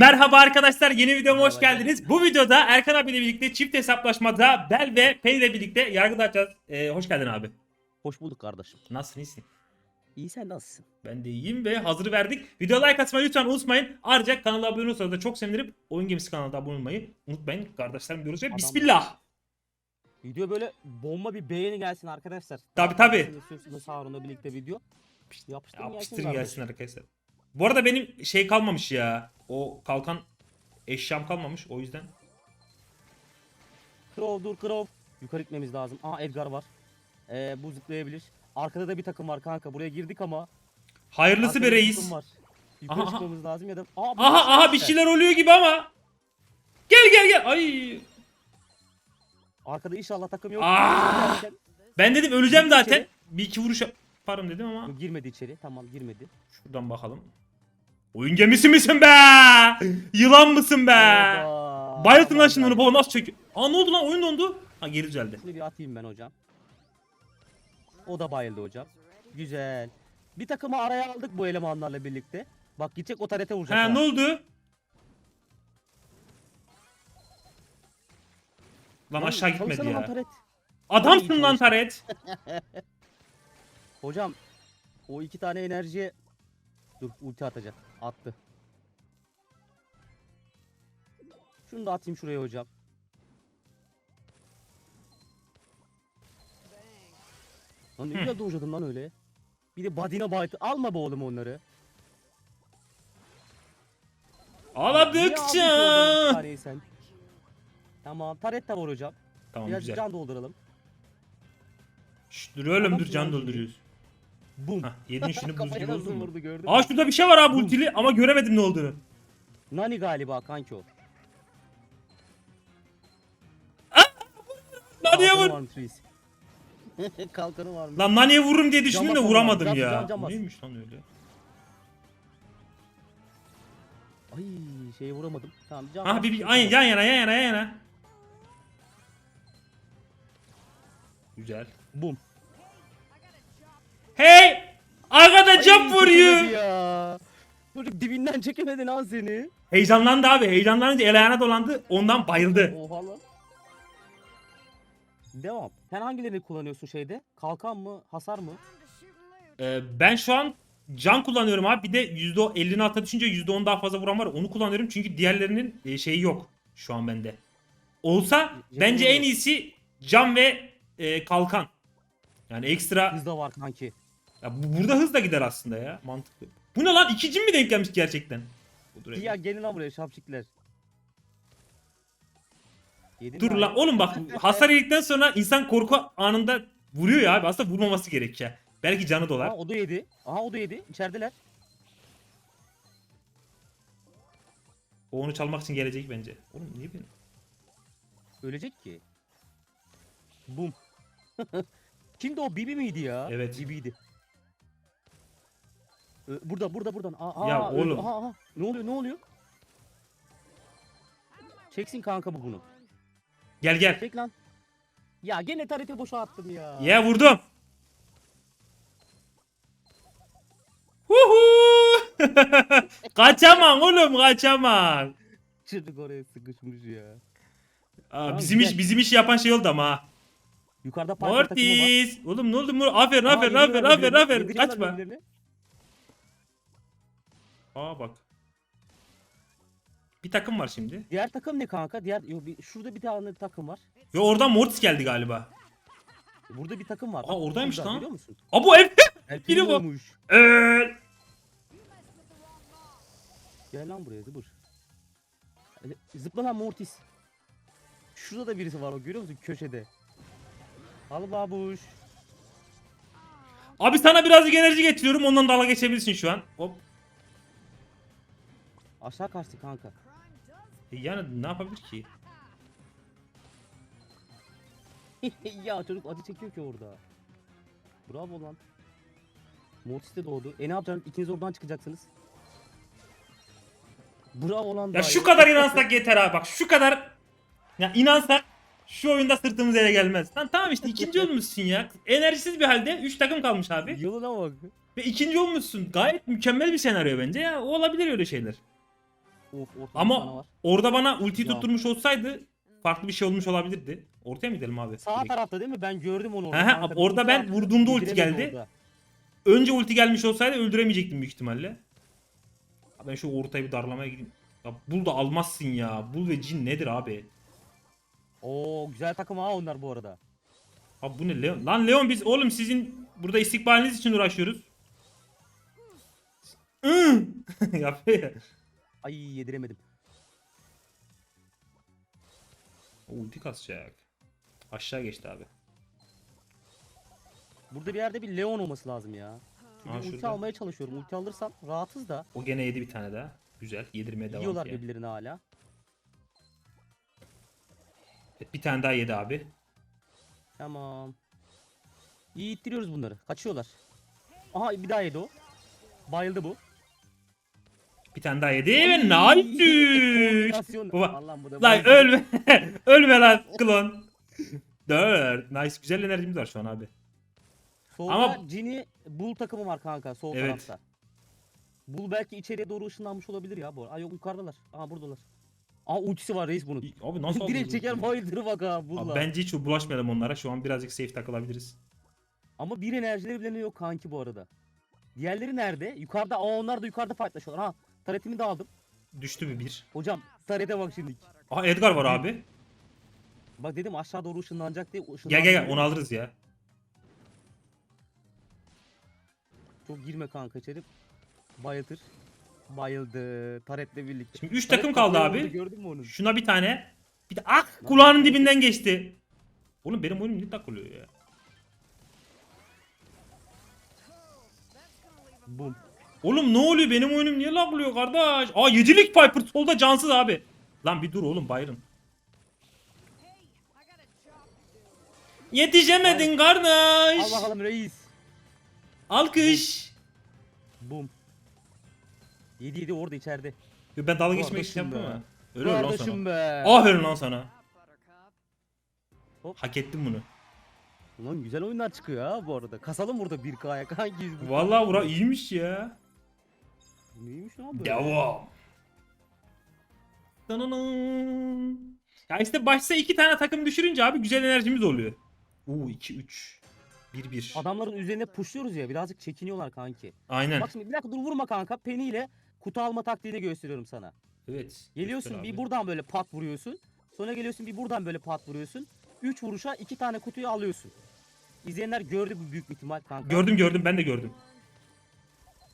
Merhaba arkadaşlar yeni videoma hoş geldiniz. Bu videoda Erkan abiyle birlikte çift hesaplaşmada Bel ve Pen ile birlikte yargılayacağız. Ee, hoş geldin abi. Hoş bulduk kardeşim. Nasılsın iyisin? İyi sen nasılsın? Ben de iyiyim ve hazır verdik. Video like atmayı lütfen unutmayın. Ayrıca kanala abone olursanız da çok sevinirim. Oyun Gemisi kanalına da abone olmayı unutmayın. Kardeşlerim diyoruz ve Adam- bismillah. Video böyle bomba bir beğeni gelsin arkadaşlar. Tabii, tabii. Harun'la birlikte video. Yapıştır, yapıştırın gelsin. Yapıştırın kardeşim. gelsin arkadaşlar. Bu arada benim şey kalmamış ya. O kalkan eşyam kalmamış o yüzden. Crow dur Crow. Yukarı gitmemiz lazım. Aa Edgar var. Ee, bu zıplayabilir. Arkada da bir takım var kanka. Buraya girdik ama. Hayırlısı arkada be reis. Var. Yukarı Aha, aha. çıkmamız lazım ya da... Aa, Aha aha bir işte. şeyler oluyor gibi ama. Gel gel gel. Ay. Arkada inşallah takım yok. Aa! Derken- Ben dedim öleceğim zaten. Bir iki vuruş yaparım dedim ama. Girmedi içeri. Tamam girmedi. Şuradan bakalım. Oyun gemisi misin be? Yılan mısın be? Oba. Bayıltın lan şunları. tamam. Baba nasıl çekiyor? Aa ne oldu lan? Oyun dondu. Ha geri düzeldi. Şimdi bir atayım ben hocam. O da bayıldı hocam. Güzel. Bir takımı araya aldık bu elemanlarla birlikte. Bak gidecek o tarete vuracak. Ha ha. ne oldu? Lan aşağı gitmedi çalışsana lan ya. taret. Adamsın lan. Taret. Hocam o iki tane enerjiye dur ulti atacak. Attı. Şunu da atayım şuraya hocam. Lan ne güzel doğuşadın lan öyle. Bir de badine baytı. Alma be oğlum onları. Niye Aladıkça. taneyi sen? Tamam taret de var hocam. Tamam Biraz güzel. can dolduralım. Şşş dur oğlum dur can lan dolduruyoruz. Bum. Yedin şunu buz gibi oldu mu? vurdu gördün Aa mü? şurada bir şey var abi ultili ama göremedim ne olduğunu. Nani galiba kanki o. Nani'ye Kalkanı vur. varmış reis. Kalkanı varmış. Lan Nani'ye vururum diye düşündüm de vuramadım ya. bas. Neymiş lan öyle? Ay şeye vuramadım. Tamam can bas, bir, bir tamam. aynen yan yana yan yana yan yana. Güzel. Bum. Hey! Vuruyor. çekemedi ya. Çocuk dibinden çekemedi lan seni. Heyecanlandı abi. Heyecanlanınca el ayağına dolandı. Ondan bayıldı. Oha lan. Devam. Sen hangilerini kullanıyorsun şeyde? Kalkan mı? Hasar mı? Ee, ben şu an can kullanıyorum abi. Bir de %50'nin altına düşünce %10 daha fazla vuran var. Onu kullanıyorum çünkü diğerlerinin e, şeyi yok şu an bende. Olsa bence en iyisi can ve e, kalkan. Yani ekstra da var kanki. Ya bu, burada hız da gider aslında ya. Mantıklı. Bu ne lan? İkinci mi denk gelmiş gerçekten? Ya gelin lan buraya şapşikler. Yedin Dur mi lan oğlum bak hasar yedikten sonra insan korku anında vuruyor ya abi. Aslında vurmaması gerek ya. Belki canı dolar. Aha o da yedi. Aha o da yedi. İçerideler. O onu çalmak için gelecek bence. Oğlum niye benim? Ölecek ki. Bum. Kimdi o? Bibi miydi ya? Evet. Bibi'ydi. Ö, Burada burada buradan. Aa, Ya aa, öldü. oğlum. Aha, aha. Ne oluyor ne oluyor? Çeksin kanka bu bunu. Gel gel. Çek lan. Ya gene tarete boşa attım ya. Ya vurdum. Huhu! kaçamam oğlum kaçamam. Çocuk oraya sıkışmış ya. Aa, Tamam, bizim güzel. iş bizim iş yapan şey oldu ama. ha. Yukarıda Piper takımı var. Mortis. Oğlum ne oldu? Mor aferin Aa, aferin aferin yediriyorlar aferin birbirlerini, aferin. yediriyorlar Kaçma. birbirlerini. Aa bak. Bir takım var şimdi. Diğer takım ne kanka? Diğer yo, bir, şurada bir tane takım var. Ve oradan Mortis geldi galiba. Burada bir takım var. Aa, oradaymış Burada, lan. Biliyor musun? Aa bu ev. El Biri bu. Eee. Gel lan buraya zıbır. Hadi, Zıpla lan Mortis. Şurada da birisi var o görüyor musun köşede. Al babuş. Abi sana birazcık enerji getiriyorum ondan dalga geçebilirsin şu an. Hop. Aşağı kaçtı kanka. E Yani ne yapabilir ki? ya çocuk acı çekiyor ki orada. Bravo lan. Mortis de doğdu. E ne yapacaksın? İkiniz oradan çıkacaksınız. Bravo lan. Ya daha şu iyi. kadar inansak yeter abi bak şu kadar. Ya inansak şu oyunda sırtımız yere gelmez. Lan tamam işte ikinci olmuşsun ya. Enerjisiz bir halde 3 takım kalmış abi. Yılına bak. Ve ikinci olmuşsun. Gayet mükemmel bir senaryo bence ya. O olabilir öyle şeyler. Of ortada bir Ama var. orada bana ulti Ya. tutturmuş olsaydı farklı bir şey olmuş olabilirdi. Ortaya mı gidelim abi? Sağ Direkt. tarafta değil mi? Ben gördüm onu he, kanka. orada Bir ben tane vurduğumda ulti yediremedi geldi. orada. Önce ulti gelmiş olsaydı öldüremeyecektim büyük ihtimalle. Ya Ben şu ortayı bir darlamaya gideyim. Ya bul da almazsın ya. Bul ve cin nedir abi? Oo güzel takım ha onlar bu arada. Abi bu ne Leon? Lan Leon biz oğlum sizin burada istikbaliniz için uğraşıyoruz. Iı! Yapıyor ya. Ay yediremedim. O Ulti kasacak. Aşağı geçti abi. Burada bir yerde bir Leon olması lazım ya. Çünkü Aa, ulti şurada. almaya çalışıyorum. Ulti alırsam rahatız da. O gene yedi bir tane daha. Güzel. Yedirmeye devam Yiyorlar ki. birbirlerini hala. Evet, Bir tane daha yedi abi. Tamam. İyi ittiriyoruz bunları. Kaçıyorlar. Aha bir daha yedi o. Bayıldı bu. Bir tane daha yedi ve nice. Baba. Lan ölme. ölme lan klon. Dört. Nice. Güzel enerjimiz var şu an abi. Solda Ama- Cini Bull takımı var kanka sol Evet. tarafta. Bull belki içeriye doğru ışınlanmış olabilir ya bu. Aa yok yukarıdalar. Aa buradalar. Aa ultisi var reis bunun. Abi nasıl Direkt çeker bayıldır bak ha Bull'la. Bence hiç bulaşmayalım onlara. Şu an birazcık safe takılabiliriz. Ama bir enerjileri bile yok kanki bu arada. Diğerleri nerede? Yukarıda. Aa onlar da yukarıda fightlaşıyorlar. Ha taretimi de aldım. Düştü mü bir? Hocam tarete bak şimdi. Aha Edgar var abi. Bak dedim aşağı doğru ışınlanacak diye. Gel gel gel onu alırız ya. Çok girme kanka içeri. Bayıltır. Bayıldı. Taretle birlikte. Şimdi üç Taret takım kaldı abi. Gördün mü onu? Şuna bir tane. Bir de ah kulağının dibinden geçti. Oğlum benim oyunum ne takılıyor ya? Bum. Oğlum ne oluyor benim oyunum niye laglıyor kardeş? Aa yedilik Piper solda cansız abi. Lan bir dur oğlum Byron. Yetişemedin kardeş. Al bakalım reis. Alkış. Bum. Yedi yedi orada içeride. Yo, Ben dalga geçmek için Kardeşim yaptım be. ama. Öyle lan Kardeşim sana. be. Aferin lan sana. Hop. Hak ettim bunu. Ulan güzel oyunlar çıkıyor ha bu arada. Kasalım burada 1K'ya kanki. Vallahi bura iyiymiş ya. Neymiş lan bu? Devam. Dananın. Ya işte başta iki tane takım düşürünce abi güzel enerjimiz oluyor. Oo 2 3 1 1. Adamların üzerine pushluyoruz ya birazcık çekiniyorlar kanki. Aynen. Bak şimdi bir dakika dur vurma kanka. Penny ile kutu alma taktiğini gösteriyorum sana. Evet. Geliyorsun bir buradan böyle pat vuruyorsun. Sonra geliyorsun bir buradan böyle pat vuruyorsun. 3 vuruşa 2 tane kutuyu alıyorsun. İzleyenler gördü bu büyük bir ihtimal kanka. Gördüm gördüm ben de gördüm.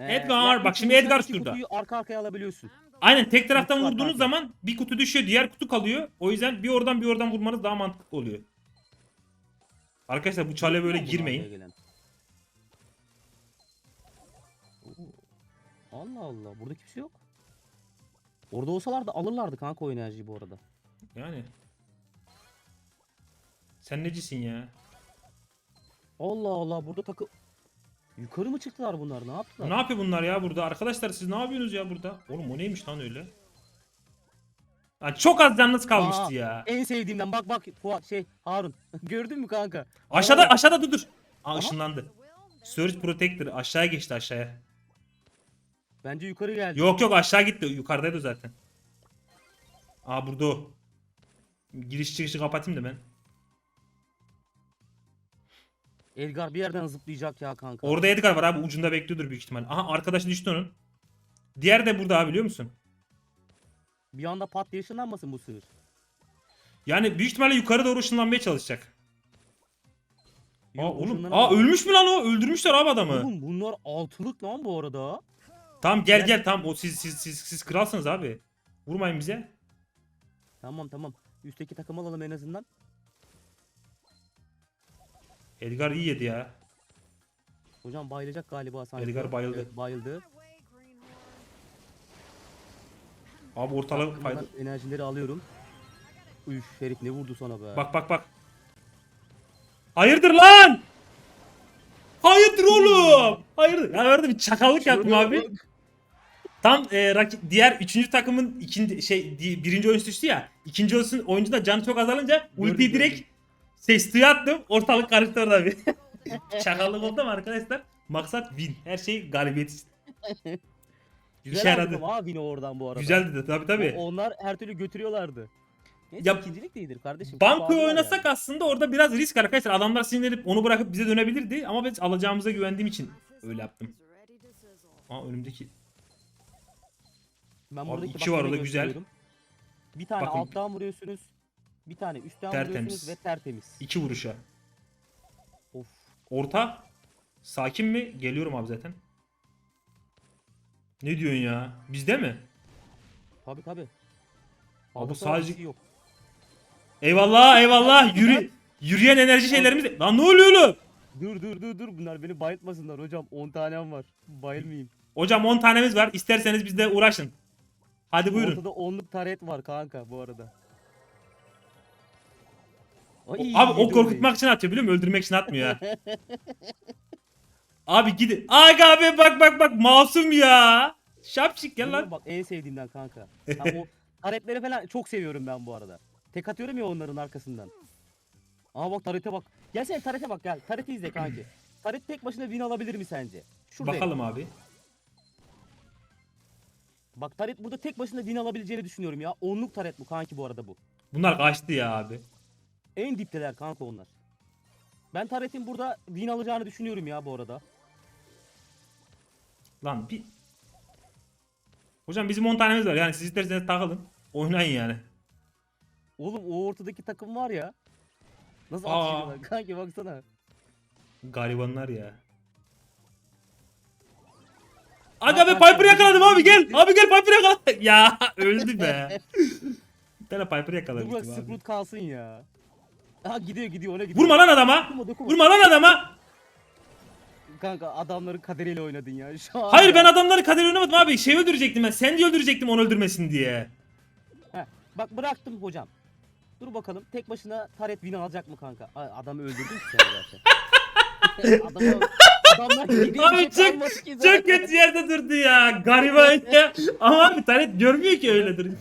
Ee, Edgar, yani bak şimdi Edgar iki şurada. Kutuyu arka arkaya alabiliyorsun. Aynen tek taraftan Kutu var vurduğunuz kanka. zaman bir kutu düşüyor diğer kutu kalıyor. O yüzden bir oradan bir oradan vurmanız daha mantıklı oluyor. Arkadaşlar bu çale böyle girmeyin. buraya gelen? Oo. Allah Allah burada kimse yok. Orada olsalar da alırlardı kanka o enerjiyi bu arada. Yani. Sen necisin ya? Allah Allah burada takı... Yukarı mı çıktılar bunlar ne yaptılar? Ne yapıyor bunlar ya burada? Arkadaşlar siz ne yapıyorsunuz ya burada? Oğlum o neymiş lan öyle? Lan çok az canınız kalmıştı Aa, ya. En sevdiğimden bak bak Fuat şey Harun. Gördün mü kanka? Aşağıda Aa, aşağıda dur dur. Aa Aha. ışınlandı. Surge Protector aşağıya geçti aşağıya. Bence yukarı geldi. Yok yok aşağı gitti. Yukarıdaydı zaten. Aa burada o. Giriş çıkışı kapatayım da ben. Edgar bir yerden zıplayacak ya kanka. Orada Edgar var abi ucunda bekliyordur büyük ihtimal. Aha arkadaşı düştü onun. Diğer de burada abi biliyor musun? Bir anda pat diye ışınlanmasın bu sığır. Yani büyük ihtimalle yukarı doğru ışınlanmaya çalışacak. Aa Yok, oğlum. ışınlanamaz. Aa ölmüş mü lan o? Öldürmüşler abi adamı. Oğlum bunlar altılık lan bu arada. Tamam Gel. gel tamam o siz siz siz siz kralsınız abi. Vurmayın bize. Tamam tamam. Üstteki takım alalım en azından. Edgar iyi yedi ya. Hocam bayılacak galiba sanki. Edgar bayıldı. Evet, bayıldı. Abi ortalık paydı. enerjileri alıyorum. Üf Ferit ne vurdu sana be. Bak bak bak. Hayırdır lan? Hayırdır oğlum? Hayırdır. Ya orada bir çakallık yaptım abi. Tam e, rakip, diğer üçüncü takımın ikinci şey di- birinci oyuncu düştü ya. İkinci oyuncu, oyuncu da canı çok azalınca ultiyi direkt ses duyu attım. Ortalık karıştı orada bir. Çakallık oldu ama arkadaşlar. Maksat win. Her şey galibiyet için. Güzel İşe aldım ama Vini oradan bu arada. Güzeldi de tabii tabii. O- onlar her türlü götürüyorlardı. Neyse Ya- ikincilik de iyidir kardeşim. Banko Kupa aldılar oynasak aslında orada biraz risk arkadaşlar. Adamlar sinirlenip onu bırakıp bize dönebilirdi ama ben alacağımıza güvendiğim için öyle yaptım. Aa önümdeki Ben Abi buradaki iki var bak orada, güzel. gösteriyorum. Bir tane Bakın. alttan vuruyorsunuz. Bir tane üstten Tertemiz. vuruyorsunuz ve tertemiz. iki vuruşa. Of. Orta. Sakin mi? Geliyorum abi zaten. Ne diyorsun ya? Bizde mi? Tabi tabi. Abi sadece- şey yok. Eyvallah eyvallah. Yürü yürüyen enerji şeylerimiz. Lan ne oluyor oğlum? Dur dur dur dur bunlar beni bayıltmasınlar hocam 10 tanem var. Bayılmayayım. Hocam 10 tanemiz var. İsterseniz bizde uğraşın. Hadi buyurun. Ortada 10'luk taret var kanka bu arada. Ay, abi o yedi korkutmak için atıyor biliyor musun? Öldürmek için atmıyor ya. abi gidin. Aga abi bak bak bak masum ya. Şapşik gel Bunlar lan. Bak en sevdiğimden kanka. Ha, o taretleri falan çok seviyorum ben bu arada. Tek atıyorum ya onların arkasından. Aa bak tarete bak. Gel sen tarete bak gel. Tareti izle kanki. Taret tek başına win alabilir mi sence? Şurada. Bakalım abi. Bak taret burada tek başına win alabileceğini düşünüyorum ya. Onluk taret bu kanki bu arada bu. Bunlar kaçtı ya abi. En dipteler kanka onlar. Ben taretin burada win alacağını düşünüyorum ya bu arada. Lan bir... Hocam bizim 10 tanemiz var yani siz isterseniz takılın. Oynayın yani. Oğlum o ortadaki takım var ya. Nasıl Aa. atışıyorlar kanki baksana. Garibanlar ya. Aga be Piper yakaladım abi gel. Abi gel Piper yakaladım. Ya öldü be. Bir tane Piper yakalamıştım abi. Sprout kalsın ya. Aha gidiyor gidiyor ona gidiyor. Vurma lan adama. Dokunma, dokunma. Vurma lan adama. Kanka adamların kaderiyle oynadın ya şu an. Hayır ben adamları kader oynamadım abi. Şey öldürecektim ben. Sandy öldürecektim onu öldürmesin diye. Heh, bak bıraktım hocam. Dur bakalım tek başına taret win alacak mı kanka? Ay, adamı öldürdün ki sen zaten. Adamı, adamlar gidiyor Abi bir şey çok, kalmadı ki çok kötü yerde durdu ya. Gariban ya. Ama abi taret görmüyor ki öyle durunca.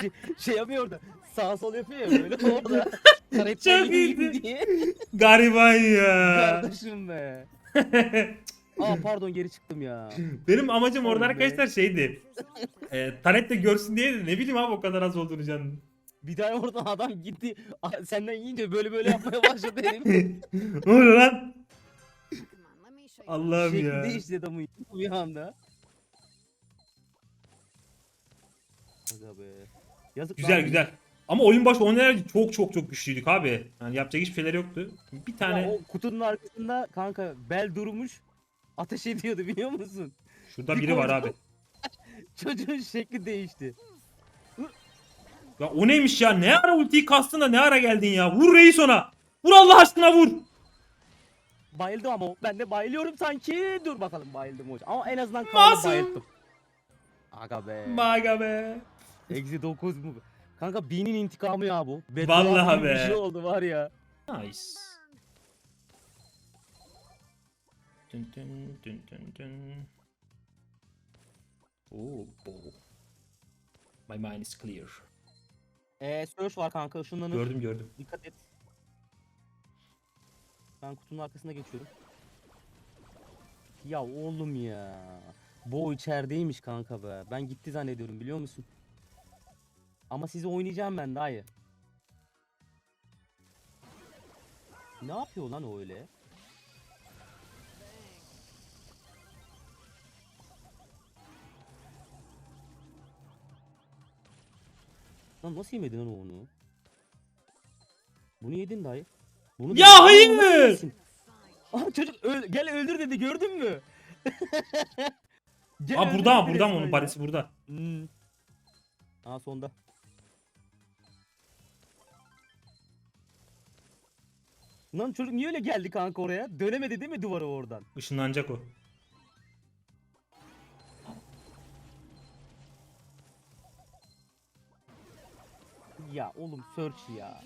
Şey, şey yapıyor orada. Sağ sol yapıyor ya böyle orada. Çok iyiydi diye. Gariban ya. Kardeşim be. Aa pardon geri çıktım ya. Benim amacım orada be. arkadaşlar şeydi. E, taret de görsün diye de ne bileyim abi o kadar az olduğunu canım. Bir tane oradan adam gitti. Aa, Senden yiyince böyle böyle yapmaya başladı herif. ne oluyor lan? Allah'ım Şekli ya. değişti adamın bir anda. Aga be. Yazık Güzel lan. güzel. Ama oyun başı oynarken çok çok çok güçlüydük abi. Yani yapacak hiçbir şeyler yoktu. Bir Ya tane o kutunun arkasında kanka bel durmuş. Ateş ediyordu biliyor musun? şurada bir biri var koydum. abi. Çocuğun şekli değişti. Ya o neymiş ya? Ne ara ultiyi kastın da ne ara geldin ya? Vur reis ona. Vur Allah aşkına vur. Bayıldı ama ben de bayılıyorum sanki. Dur bakalım bayıldım hocam. Ama en azından kaldı Masum. bayıldım. Aga be. Maga be. Eksi 9 mu? Kanka B'nin intikamı ya bu. Beddua Vallahi gibi Bir be. şey oldu var ya. Nice. Dün dün dün dün dün. Oo, bo. My mind is clear. Eee Surge var kanka ışınlanır. Gördüm gördüm. Dikkat et. Ben kutunun arkasına geçiyorum. Ya oğlum ya. Bo içerideymiş kanka be. Ben gitti zannediyorum biliyor musun? Ama sizi oynayacağım ben dayı. Ne yapıyor lan o öyle? Lan nasıl yemedin lan onu? Bunu yedin dayı. Bunu Ya hayır! Aa, çocuk öl- gel öldür dedi gördün mü? Gel Aa burada burada mı onun parası burada. Hmm. Aa sonda. Lan çocuk niye öyle geldi kanka oraya? Dönemedi değil mi duvara oradan? Işınlanacak o. Ya oğlum search ya.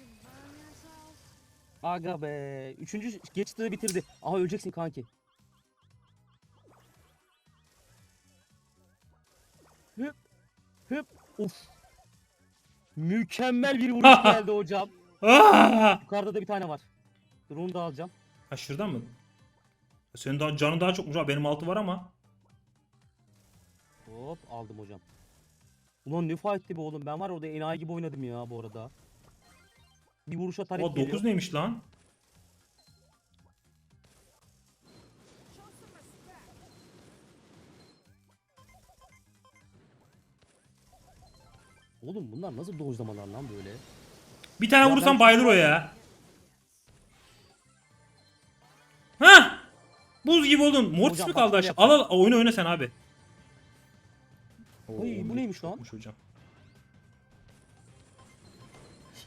Aga be. Üçüncü geçtiği bitirdi. Aha öleceksin kanki. Hıp. Hıp. Of. Mükemmel bir vuruş geldi hocam. Yukarıda da bir tane var. Dur onu da alacağım. Ha şuradan mı? Senin daha canın daha çokmuş ha. Benim altı var ama. Hop aldım hocam. Ulan ne fight'ti be oğlum. Ben var orada enayi gibi oynadım ya bu arada. Bir vuruşa taret O 9 neymiş lan? Oğlum bunlar nasıl dojlamalar lan böyle? Bir tane Ya vurursam ben- bayılır o ya. Buz gibi oldun. Mortis Hocam mi kaldı aşağı? Al al oyunu oyna sen abi. Oy, bu neymiş lan? Yokmuş hocam.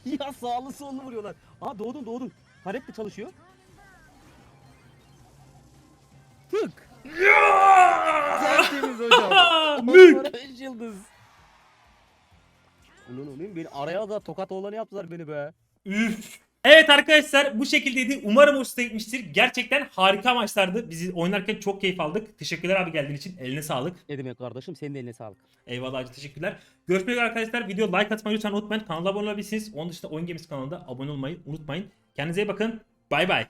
ya sağlı sollu vuruyorlar. Aa doğdun doğdun. Taret de çalışıyor. Tık. Tertemiz hocam. Mük! Beş yıldız. Ulan oğlum beni araya da tokat olanı yaptılar beni be. Üf. Evet arkadaşlar bu şekildeydi. Umarım hoşuna gitmiştir. Gerçekten harika maçlardı. Bizi oynarken çok keyif aldık. Teşekkürler abi geldiğin için. Eline sağlık. Ne demek kardeşim senin de eline sağlık. Eyvallah hacı teşekkürler. Görüşmek üzere arkadaşlar. Video like atmayı lütfen unutmayın. Kanala abone olabilirsiniz. Onun dışında Oyun Games kanalında abone olmayı unutmayın. Kendinize iyi bakın. Bay bay.